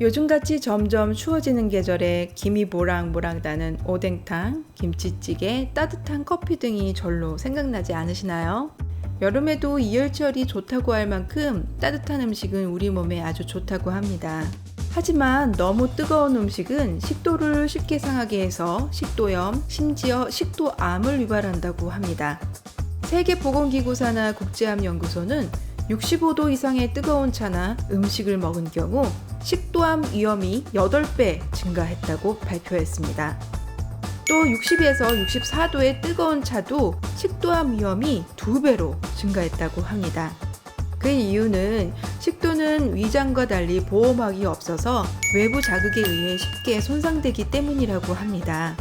요즘같이 점점 추워지는 계절에 김이 모락모락 나는 오뎅탕, 김치찌개, 따뜻한 커피 등이 절로 생각나지 않으시나요? 여름에도 이열치열이 좋다고 할 만큼 따뜻한 음식은 우리 몸에 아주 좋다고 합니다. 하지만 너무 뜨거운 음식은 식도를 쉽게 상하게 해서 식도염, 심지어 식도암을 유발한다고 합니다. 세계보건기구사나 국제암연구소는 65도 이상의 뜨거운 차나 음식을 먹은 경우 식도암 위험이 8배 증가했다고 발표했습니다. 또 60에서 64도의 뜨거운 차도 식도암 위험이 2배로 증가했다고 합니다. 그 이유는 식도는 위장과 달리 보호막이 없어서 외부 자극에 의해 쉽게 손상되기 때문이라고 합니다.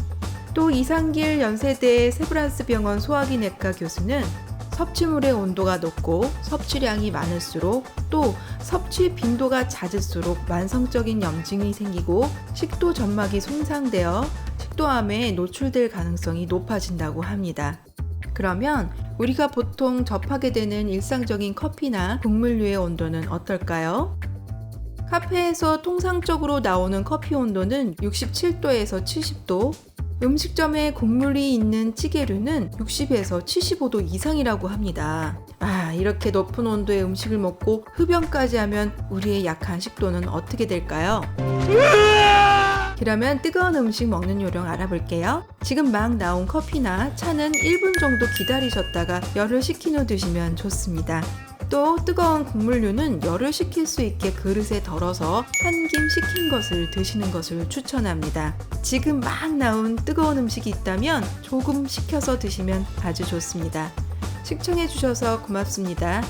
또 이상길 연세대 세브란스 병원 소화기내과 교수는 섭취물의 온도가 높고 섭취량이 많을수록 또 섭취 빈도가 잦을수록 만성적인 염증이 생기고 식도 점막이 손상되어 식도암에 노출될 가능성이 높아진다고 합니다. 그러면 우리가 보통 접하게 되는 일상적인 커피나 국물류의 온도는 어떨까요? 카페에서 통상적으로 나오는 커피 온도는 67도에서 70도, 음식점에 국물이 있는 찌개류는 60에서 75도 이상이라고 합니다. 아, 이렇게 높은 온도의 음식을 먹고 흡연까지 하면 우리의 약한 식도는 어떻게 될까요? 그러면 뜨거운 음식 먹는 요령 알아볼게요. 지금 막 나온 커피나 차는 1분 정도 기다리셨다가 열을 식힌 후 드시면 좋습니다. 또 뜨거운 국물류는 열을 식힐 수 있게 그릇에 덜어서 한 김 식힌 것을 드시는 것을 추천합니다. 지금 막 나온 뜨거운 음식이 있다면 조금 식혀서 드시면 아주 좋습니다. 시청해주셔서 고맙습니다.